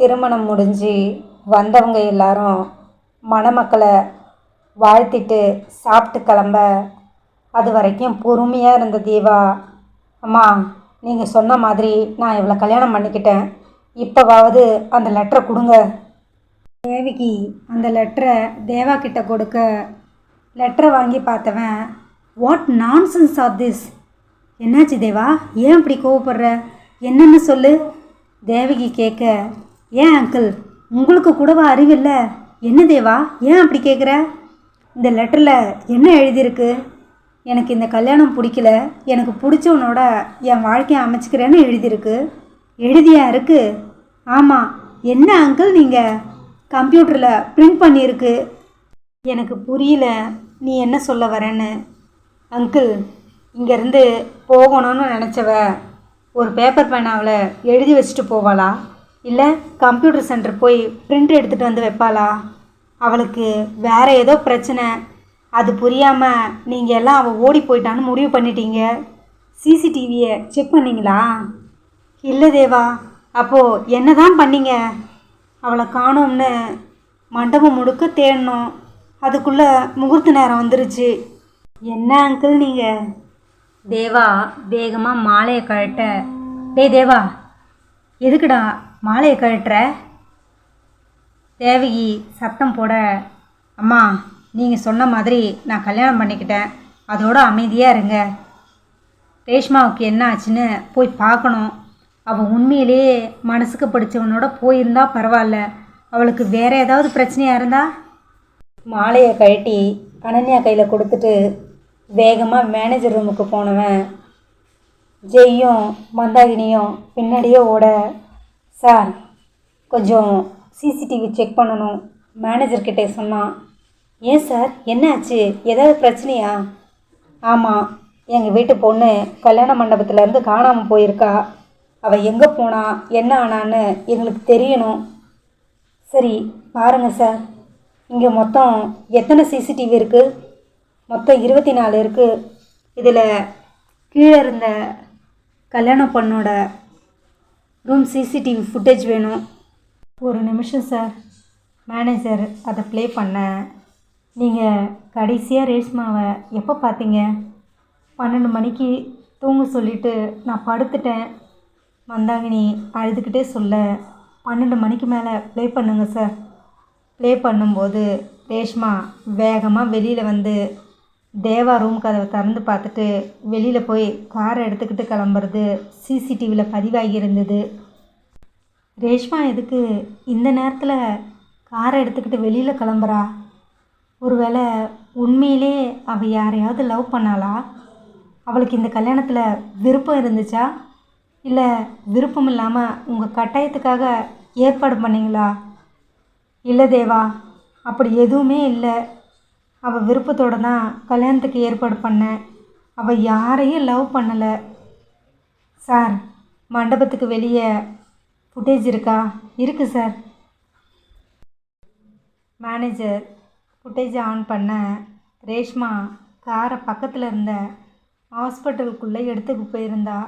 திருமணம் முடிஞ்சு வந்தவங்க எல்லாரும் மணமக்களை வாழ்த்திட்டு சாப்பிட்டு கிளம்ப. அது வரைக்கும் பொறுமையாக இருந்த தீபா அம்மா நீங்கள் சொன்ன மாதிரி நான் இவ்வளோ கல்யாணம் பண்ணிக்கிட்டேன். இப்போவாவது அந்த லெட்டரை கொடுங்க. தேவிக்கு அந்த லெட்டரை தேவா கிட்ட கொடுக்க லெட்டரை வாங்கி பார்த்தவன் வாட் சென்ஸ் ஆஃப் திஸ் என்னாச்சு தேவா? ஏன் இப்படி கோவப்படுற? என்னென்னு சொல்லு. தேவகி கேட்க ஏன் அங்கிள் உங்களுக்கு கூடவா அறிவில்லை? என்ன தேவா? ஏன் அப்படி கேட்குற இந்த லெட்டரில் என்ன எழுதியிருக்கு? எனக்கு இந்த கல்யாணம் பிடிக்கல. எனக்கு பிடிச்சவனோட என் வாழ்க்கையை அமைச்சிக்கிறேன்னு எழுதியிருக்கு. எழுதியா இருக்கு? ஆமாம் என்ன அங்கிள் நீங்கள் கம்ப்யூட்டரில் பிரிண்ட் பண்ணியிருக்கு. எனக்கு புரியல. நீ என்ன சொல்ல வரேன்னு. அங்கிள் இங்கேருந்து போகணும்னு நினச்சவ ஒரு பேப்பர் பேனாவில் எழுதி வச்சுட்டு போவாளா? இல்லை கம்ப்யூட்டர் சென்டர் போய் பிரிண்ட் எடுத்துகிட்டு வந்து வைப்பாளா? அவளுக்கு வேறு ஏதோ பிரச்சனை. அது புரியாமல் நீங்கள் எல்லாம் அவள் ஓடி போயிட்டான்னு முடிவு பண்ணிட்டீங்க. சிசிடிவியை செக் பண்ணீங்களா? இல்லை தேவா அப்போது என்ன தான் பண்ணீங்க? அவளை காணோம்னு மண்டபம் முழுக்க தேடணும். அதுக்குள்ளே முகூர்த்த நேரம் வந்துருச்சு. என்ன அங்கிள் நீங்கள் தேவா வேகமாக மாலையை கழட்ட. டேய் தேவா எதுக்குடா மாலையை கழட்டுற. தேவகி சத்தம் போட அம்மா நீங்கள் சொன்ன மாதிரி நான் கல்யாணம் பண்ணிக்கிட்டேன். அதோட அமைதியாக இருங்க. ரேஷ்மாவுக்கு என்ன ஆச்சுன்னு போய் பார்க்கணும். அவள் உண்மையிலேயே மனசுக்கு பிடிச்சவனோட போயிருந்தா பரவாயில்ல. அவளுக்கு வேற ஏதாவது பிரச்சனையாக இருந்தா? மாலையை கழட்டி அனன்யா கையில் கொடுத்துட்டு வேகமாக மேனேஜர் ரூமுக்கு போனவன். ஜெய்யும் மந்தாகினியும் பின்னாடியே ஓட சார் கொஞ்சம் சிசிடிவி செக் பண்ணணும். மேனேஜர்கிட்ட சொன்னான் ஏன் சார் என்னாச்சு? ஏதாவது பிரச்சனையா? ஆமாம் எங்கள் வீட்டு பொண்ணு கல்யாண மண்டபத்துலேருந்து காணாமல் போயிருக்கா. அவள் எங்கே போனா என்ன ஆனான்னு எங்களுக்கு தெரியணும். சரி பாருங்க சார். இங்கே மொத்தம் எத்தனை சிசிடிவி இருக்குது மொத்தம் இருபத்தி நாலு இருக்குது இதில் கீழே இருந்த கல்யாண பொண்ணோட ரூம் சிசிடிவி ஃபுட்டேஜ் வேணும். ஒரு நிமிஷம் சார் மேனேஜர் அதை ப்ளே பண்ண. நீங்கள் கடைசியாக ரேஷ்மாவை எப்போ பார்த்தீங்க பன்னெண்டு மணிக்கு தூங்க சொல்லிட்டு நான் படுத்துட்டேன். மந்தாகினி அழுதுகிட்டே சொல்ல. பன்னெண்டு மணிக்கு மேலே ப்ளே பண்ணுங்க சார் ப்ளே பண்ணும்போது ரேஷ்மா வேகமாக வெளியில் வந்து தேவா ரூம் கதவை திறந்து பார்த்துட்டு வெளியில் போய் காரை எடுத்துக்கிட்டு கிளம்புறது சிசிடிவியில் பதிவாகி இருந்தது. ரேஷ்மா எதுக்கு இந்த நேரத்தில் காரை எடுத்துக்கிட்டு வெளியில் கிளம்புறா? ஒருவேளை உண்மையிலே அவள் யாரையாவது லவ் பண்ணாளா? அவளுக்கு இந்த கல்யாணத்தில் விருப்பம் இருந்துச்சா? இல்லை விருப்பம் இல்லாமல் உங்கள் கட்டாயத்துக்காக ஏற்பாடு பண்ணீங்களா? இல்லை தேவா அப்படி எதுவுமே இல்லை. அவள் விருப்பத்தோடு தான் கல்யாணத்துக்கு ஏற்பாடு பண்ணேன் அவள் யாரையும் லவ் பண்ணலை. சார் மண்டபத்துக்கு வெளியே ஃபுட்டேஜ் இருக்கா? இருக்குது சார். மேனேஜர் ஃபுட்டேஜை ஆன் பண்ண ரேஷ்மா காரை பக்கத்தில் இருந்த ஹாஸ்பிட்டலுக்குள்ளே எடுத்துக்கு போயிருந்தா.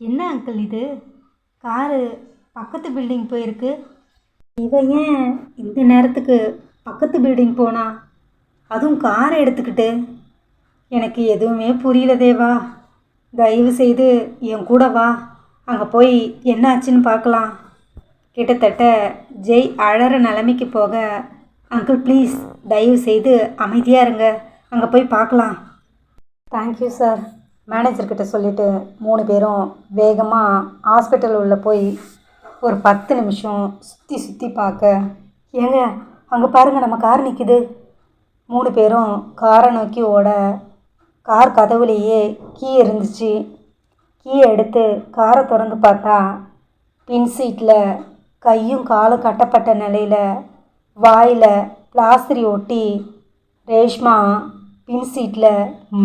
என்ன அங்கிள் இது? காரு பக்கத்து பில்டிங் போயிருக்கு. இவன் ஏன் இந்த நேரத்துக்கு பக்கத்து பில்டிங் போனா? அதுவும் காரை எடுத்துக்கிட்டு. எனக்கு எதுவுமே புரியல தேவா. தயவு செய்து என் கூட வா. அங்கே போய் என்ன ஆச்சுன்னு பார்க்கலாம். கிட்டத்தட்ட ஜெய் அழற நிலைமைக்கு போக அங்கிள் ப்ளீஸ் தயவு செய்து அமைதியாக இருங்க. அங்கே போய் பார்க்கலாம். தேங்க்யூ சார் மேனேஜர்கிட்ட சொல்லிவிட்டு மூணு பேரும் வேகமாக ஹாஸ்பிட்டல் உள்ளே போய் ஒரு பத்து நிமிஷம் சுற்றி சுற்றி பார்க்க. ஏங்க அங்கே பாருங்கள் நம்ம கார் நிற்கிது மூணு பேரும் காரை நோக்கி ஓட கார் கதவுலேயே கீ இருந்துச்சு. கீ எடுத்து காரை திறந்து பார்த்தா பின் சீட்டில் கையும் காலும் கட்டப்பட்ட நிலையில் வாயில் பிளாஸ்திரி ஒட்டி ரேஷ்மா பின் சீட்டில்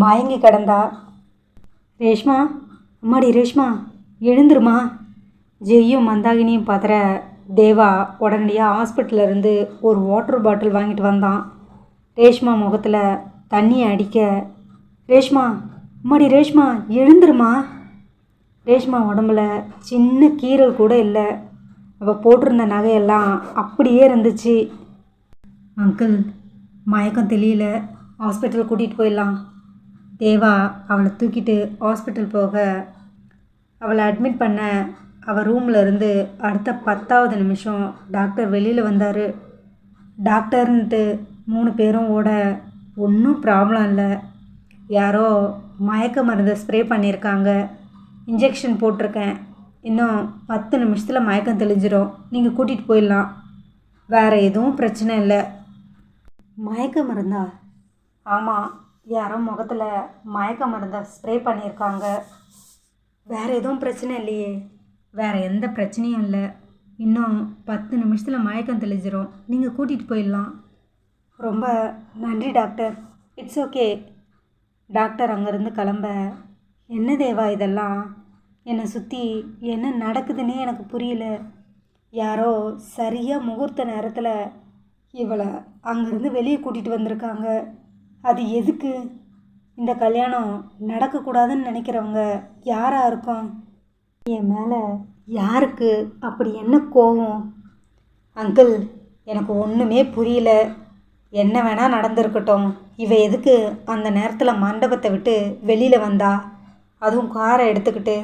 மயங்கி கிடந்தா. ரேஷ்மா அம்மாடி ரேஷ்மா எழுந்துருமா? ஜெய்யும் மந்தாகினியும் பார்த்துற தேவா உடனடியாக ஹாஸ்பிட்டல்ல இருந்து ஒரு வாட்டர் பாட்டில் வாங்கிட்டு வந்தான். ரேஷ்மா முகத்தில் தண்ணி அடிக்க ரேஷ்மா அம்மாடி ரேஷ்மா எழுந்துருமா? ரேஷ்மா உடம்புல சின்ன கீறல் கூட இல்லை. அவள் போட்டிருந்த நகையெல்லாம் அப்படியே இருந்துச்சு. அங்கிள் மயக்கம் தெரியல ஹாஸ்பிட்டல் கூட்டிகிட்டு போயிடலாம். தேவா அவளை தூக்கிட்டு ஹாஸ்பிட்டல் போக. அவளை அட்மிட் பண்ண அவள் ரூமில் இருந்து அடுத்த பத்தாவது நிமிஷம் டாக்டர் வெளியில் வந்தார். டாக்டர்ன்ட்டு மூணு பேரும் ஓட ஒன்றும் ப்ராப்ளம் இல்லை. யாரோ மயக்க மருந்தை ஸ்ப்ரே பண்ணியிருக்காங்க இன்ஜெக்ஷன் போட்டிருக்கேன். இன்னும் பத்து நிமிஷத்தில் மயக்கம் தெளிஞ்சிடும் நீங்கள் கூட்டிகிட்டு போயிடலாம். வேறு எதுவும் பிரச்சனை இல்லை. மயக்க மருந்தா? ஆமாம் யாரோ முகத்தில் மயக்க மருந்தை ஸ்ப்ரே பண்ணியிருக்காங்க வேறு எதுவும் பிரச்சனை இல்லையே. வேறு எந்த பிரச்சனையும் இல்லை. இன்னும் பத்து நிமிஷத்தில் மயக்கம் தெளிஞ்சிரும். நீங்கள் கூட்டிகிட்டு போயிடலாம். ரொம்ப நன்றி டாக்டர். It's okay. டாக்டர் அங்கேருந்து கிளம்ப என்ன தேவா இதெல்லாம்? என்னை சுற்றி என்ன நடக்குதுன்னே எனக்கு புரியல. யாரோ சரியாக முகூர்த்த நேரத்தில் இவளை அங்கேருந்து வெளியே கூட்டிகிட்டு வந்திருக்காங்க. அது எதுக்கு? இந்த கல்யாணம் நடக்கக்கூடாதுன்னு நினைக்கிறவங்க யாராக இருக்கும்? என் மேலே யாருக்கு அப்படி என்ன கோவம்? அங்கிள் எனக்கு ஒன்றுமே புரியல. என்ன வேணால் நடந்திருக்கட்டும். இவ எதுக்கு அந்த நேரத்தில் மண்டபத்தை விட்டு வெளியில் வந்தா? அதுவும் காரை எடுத்துக்கிட்டு.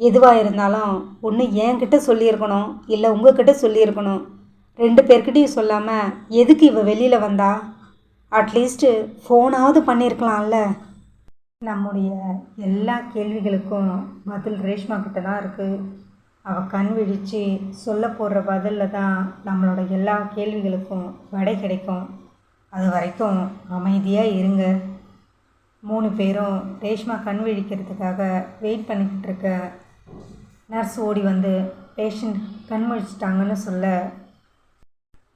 எதுவாக இருந்தாலும் ஒன்று என்கிட்ட சொல்லியிருக்கணும் இல்லை உங்ககிட்ட சொல்லியிருக்கணும். ரெண்டு பேர்கிட்டையும் சொல்லாமல் எதுக்கு இவ வெளியில் வந்தா? அட்லீஸ்ட்டு ஃபோனாவது பண்ணியிருக்கலாம்ல நம்முடைய எல்லா கேள்விகளுக்கும் பதில் ரேஷ்மா கிட்ட தான் இருக்குது அவள் கண் விழித்து சொல்ல போடுற பதிலில் தான் நம்மளோட எல்லா கேள்விகளுக்கும் விடை கிடைக்கும். அது வரைக்கும் அமைதியாக இருங்க. மூணு பேரும் ரேஷ்மா கண் விழிக்கிறதுக்காக வெயிட் பண்ணிக்கிட்டு இருக்க நர்ஸ் ஓடி வந்து பேஷண்ட் கண் முழிச்சிட்டாங்கன்னு சொல்ல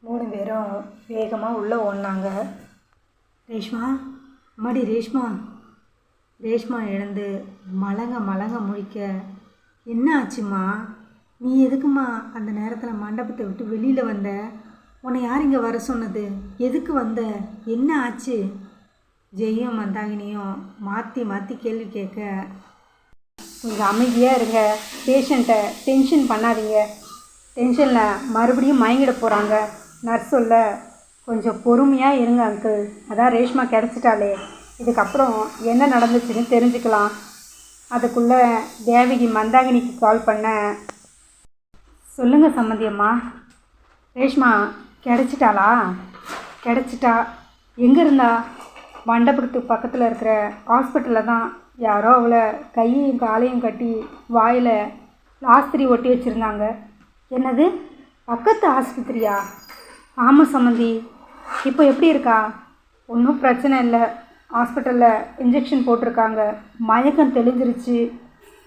மூணு பேரும் வேகமாக உள்ளே ஓடினாங்க. ரேஷ்மா அம்மாடி ரேஷ்மா. ரேஷ்மா எழுந்து மலங்க மலங்க முழிக்க என்ன ஆச்சுமா நீ எதுக்குமா அந்த நேரத்தில் மண்டபத்தை விட்டு வெளியில் வந்த? உன்னை யார் இங்கே வர சொன்னது? எதுக்கு வந்த? என்ன ஆச்சு? ஜெயும் மந்தாகினியும் மாற்றி மாற்றி கேள்வி கேட்க கொஞ்சம் அமைதியாக இருங்க. பேஷண்ட்டை டென்ஷன் பண்ணாதீங்க. டென்ஷனில் மறுபடியும் மயங்கிட போகிறாங்க நர்ஸ் சொல்ல கொஞ்சம் பொறுமையாக இருங்க அங்கிள் அதான் ரேஷ்மா கிடச்சிட்டாலே இதுக்கப்புறம் என்ன நடந்துச்சுன்னு தெரிஞ்சுக்கலாம். அதுக்குள்ளே தேவகி மந்தாகினிக்கு கால் பண்ண சொல்லுங்கள் சம்மந்தியம்மா. ரேஷ்மா கிடச்சிட்டாளா? கிடச்சிட்டா. எங்கே இருந்தா மண்டபத்துக்கு பக்கத்தில் இருக்கிற ஹாஸ்பிட்டலில் தான் யாரோ அவளை கையையும் காலையும் கட்டி வாயில் ஆஸ்திரி ஒட்டி வச்சுருந்தாங்க. என்னது? பக்கத்து ஆஸ்பத்திரியா? ஆமாம் சம்மந்தி இப்போ எப்படி இருக்கா? ஒன்றும் பிரச்சனை இல்லை. ஹாஸ்பிட்டலில் இன்ஜெக்ஷன் போட்டிருக்காங்க. மயக்கம் தெளிஞ்சிருச்சு.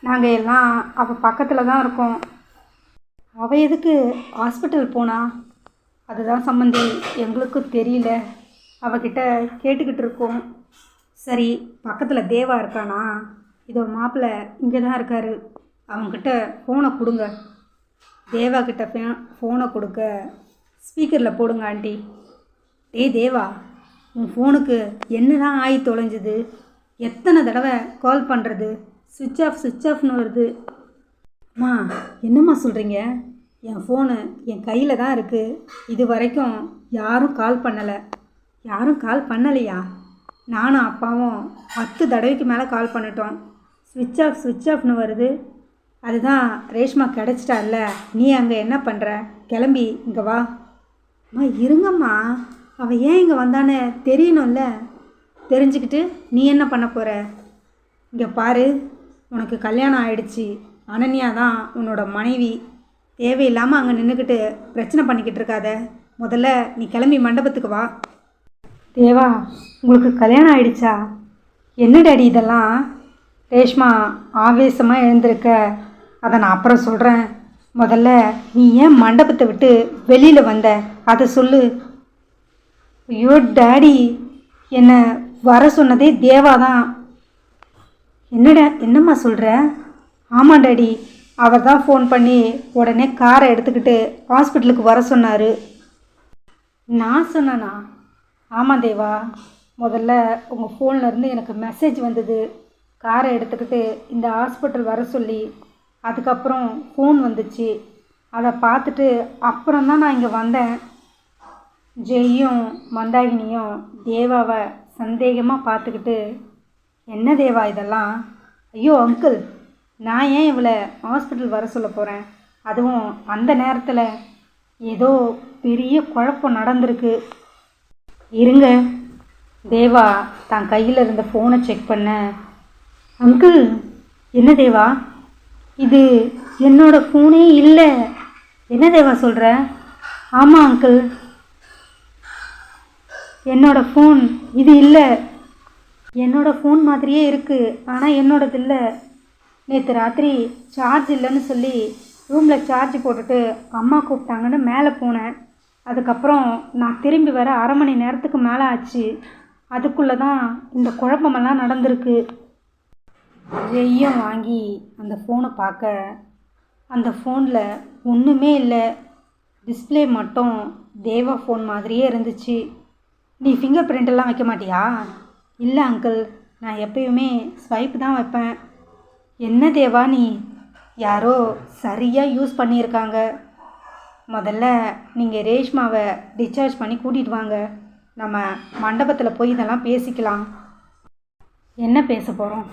நாங்கள் எல்லாம் அவள் பக்கத்தில் தான் இருக்கோம். அவள் எதுக்கு ஹாஸ்பிட்டல் போனா? அதுதான் சம்மந்தி எங்களுக்கும் தெரியல. அவகிட்ட கேட்டுக்கிட்டு இருக்கோம். சரி பக்கத்தில் தேவா இருக்கானா? இதோ மாப்பிள்ளை இங்கே தான் இருக்கார். அவங்கக்கிட்ட ஃபோனை கொடுங்க. தேவா கிட்ட ஃபே ஃபோனை கொடுக்க ஸ்பீக்கரில் போடுங்க ஆண்டி. டேய் தேவா உன் ஃபோனுக்கு என்ன தான் ஆகி தொலைஞ்சுது? எத்தனை தடவை கால் பண்ணுறது சுவிட்ச் ஆஃப் சுவிட்ச் ஆஃப்னு வருது. அம்மா என்னம்மா சொல்கிறீங்க என் ஃபோனு என் கையில் தான் இருக்குது இது வரைக்கும் யாரும் கால் பண்ணலை. யாரும் கால் பண்ணலையா? நானும் அப்பாவும் பத்து தடவைக்கு மேலே கால் பண்ணிட்டோம். சுவிட்ச் ஆஃப் சுவிட்ச் ஆஃப்னு வருது. அதுதான் ரேஷ்மா கிடச்சிட்டால நீ அங்கே என்ன பண்ணுற கிளம்பி இங்கே வா. அம்மா இருங்கம்மா. அவள் ஏன் இங்கே வந்தான்னு தெரியணும்ல. தெரிஞ்சுக்கிட்டு நீ என்ன பண்ண போகிற இங்கே பாரு. உனக்கு கல்யாணம் ஆயிடுச்சு. அனன்யா தான் உன்னோட மனைவி. தேவையில்லாமல் அங்கே நின்றுக்கிட்டு பிரச்சனை பண்ணிக்கிட்டு இருக்காத. முதல்ல நீ கிளம்பி மண்டபத்துக்கு வா. தேவா உங்களுக்கு கல்யாணம் ஆயிடுச்சா? என்ன டாடி இதெல்லாம்? ரேஷ்மா ஆவேசமாக எழுந்திருக்க. அதை நான் அப்புறம் சொல்கிறேன் முதல்ல நீ ஏன் மண்டபத்தை விட்டு வெளியில் வந்த? அதை சொல்லு. ஐயோ டேடி என்னை வர சொன்னதே தேவா தான். என்னடா என்னம்மா சொல்கிற ஆமாம் டாடி. அவர் தான் ஃபோன் பண்ணி உடனே காரை எடுத்துக்கிட்டு ஹாஸ்பிட்டலுக்கு வர சொன்னார். நான் சொன்னேனா? ஆமாம் தேவா. முதல்ல உங்கள் ஃபோன்லேருந்து எனக்கு மெசேஜ் வந்தது. காரை எடுத்துக்கிட்டு இந்த ஹாஸ்பிட்டல் வர சொல்லி அதுக்கப்புறம் ஃபோன் வந்துச்சு. அதை பார்த்துட்டு அப்புறம் தான் நான் இங்கே வந்தேன். ஜெய்யும் மந்தாகினியும் தேவாவை சந்தேகமாக பார்த்துக்கிட்டு என்ன தேவா இதெல்லாம்? ஐயோ அங்கிள் நான் ஏன் இவளை ஹாஸ்பிட்டல் வர சொல்ல போகிறேன் அதுவும் அந்த நேரத்தில் ஏதோ பெரிய குழப்பம் நடந்திருக்கு. இருங்க. தேவா தான் கையில் இருந்த ஃபோனை செக் பண்ண. அங்கிள் என்ன தேவா? இது என்னோட ஃபோனே இல்லை. என்ன தேவா சொல்கிற ஆமாம் அங்கிள் என்னோட ஃபோன் இது இல்லை. என்னோட ஃபோன் மாதிரியே இருக்குது ஆனால் என்னோடது இல்லை. நேற்று ராத்திரி சார்ஜ் இல்லைன்னு சொல்லி ரூமில் சார்ஜ் போட்டுட்டு அம்மா கூப்பிட்டாங்கன்னு மேலே போனேன். அதுக்கப்புறம் நான் திரும்பி வர அரை மணி நேரத்துக்கு மேலே ஆச்சு. அதுக்குள்ளே தான் இந்த குழப்பமெல்லாம் நடந்திருக்கு. ஜெய்யம் வாங்கி அந்த ஃபோனை பார்க்க அந்த ஃபோனில் ஒன்றுமே இல்லை. டிஸ்ப்ளே மட்டும் தேவா ஃபோன் மாதிரியே இருந்துச்சு. நீ ஃபிங்கர் பிரிண்ட் எல்லாம் வைக்க மாட்டியா? இல்லை அங்கிள் நான் எப்பயுமே ஸ்வைப் தான் வைப்பேன். என்ன தேவா நீ? யாரோ சரியாக யூஸ் பண்ணியிருக்காங்க. முதல்ல நீங்கள் ரேஷ்மாவை டிஸ்சார்ஜ் பண்ணி கூட்டிகிட்டு வாங்க. நம்ம மண்டபத்தில் போய் இதெல்லாம் பேசிக்கலாம். என்ன பேச போகிறோம்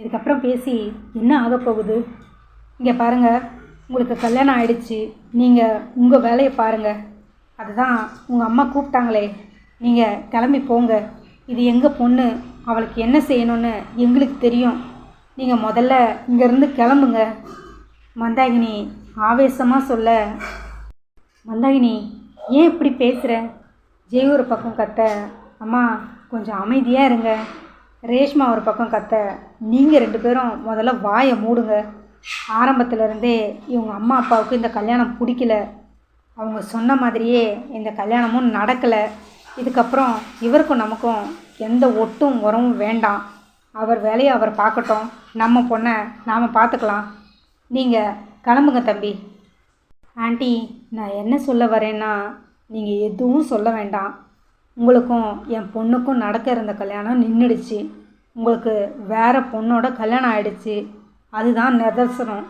இதுக்கப்புறம் பேசி என்ன ஆக போகுது? இங்கே பாருங்கள் உங்களுக்கு கல்யாணம் ஆயிடுச்சு. நீங்கள் உங்கள் வேலையை பாருங்கள் அதுதான் உங்கள் அம்மா கூப்பிட்டாங்களே. நீங்கள் கிளம்பி போங்க. இது எங்கள் பொண்ணு? அவளுக்கு என்ன செய்யணும்னு எங்களுக்கு தெரியும். நீங்கள் முதல்ல இங்கேருந்து கிளம்புங்க. மந்தாகினி ஆவேசமாக சொல்ல. மந்தாகினி ஏன் இப்படி பேசுகிற ஜெய் ஒரு பக்கம் கத்த. அம்மா கொஞ்சம் அமைதியாக இருங்க. ரேஷ்மா ஒரு பக்கம் கத்த. நீங்கள் ரெண்டு பேரும் முதல்ல வாயை மூடுங்க. ஆரம்பத்துலேருந்தே இவங்க அம்மா அப்பாவுக்கு இந்த கல்யாணம் பிடிக்கல. அவங்க சொன்ன மாதிரியே இந்த கல்யாணமும் நடக்கலை. இதுக்கப்புறம் இவருக்கும் நமக்கும் எந்த ஒட்டும் உறவும் வேண்டாம். அவர் வேலையை அவர் பார்க்கட்டும். நம்ம பொண்ணை நாம் பார்த்துக்கலாம். நீங்கள் கிளம்புங்க தம்பி. ஆண்டி நான் என்ன சொல்ல வரேன்னா நீங்கள் எதுவும் சொல்ல வேண்டாம். உங்களுக்கும் என் பொண்ணுக்கும் நடக்க இருந்த கல்யாணம் நின்றுடுச்சு உங்களுக்கு வேறு பொண்ணோட கல்யாணம் ஆயிடுச்சு. அதுதான் நிதர்சனம்.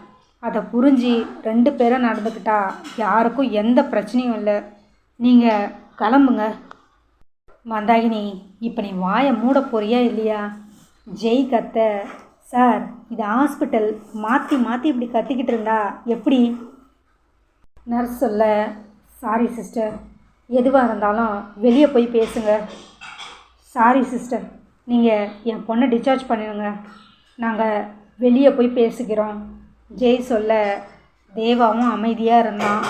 அதை புரிஞ்சு ரெண்டு பேரும் நடந்துக்கிட்டா யாருக்கும் எந்த பிரச்சனையும் இல்லை. நீங்கள் கிளம்புங்க. மந்தாகினி இப்போ நீ வாயை மூட போறியா இல்லையா? ஜெய் கத்த. சார் இது ஹாஸ்பிட்டல் மாற்றி மாற்றி இப்படி கத்திக்கிட்டு இருந்தா எப்படி? நர்ஸ் சொல்ல சாரி சிஸ்டர் எதுவாக இருந்தாலும் வெளியே போய் பேசுங்க. சாரி சிஸ்டர் நீங்கள் என் பொண்ணை டிஸ்சார்ஜ் பண்ணிடுங்க. நாங்கள் வெளியே போய் பேசுகிறோம். ஜெய் சொல்ல தேவாவும் அமைதியாக இருந்தான்.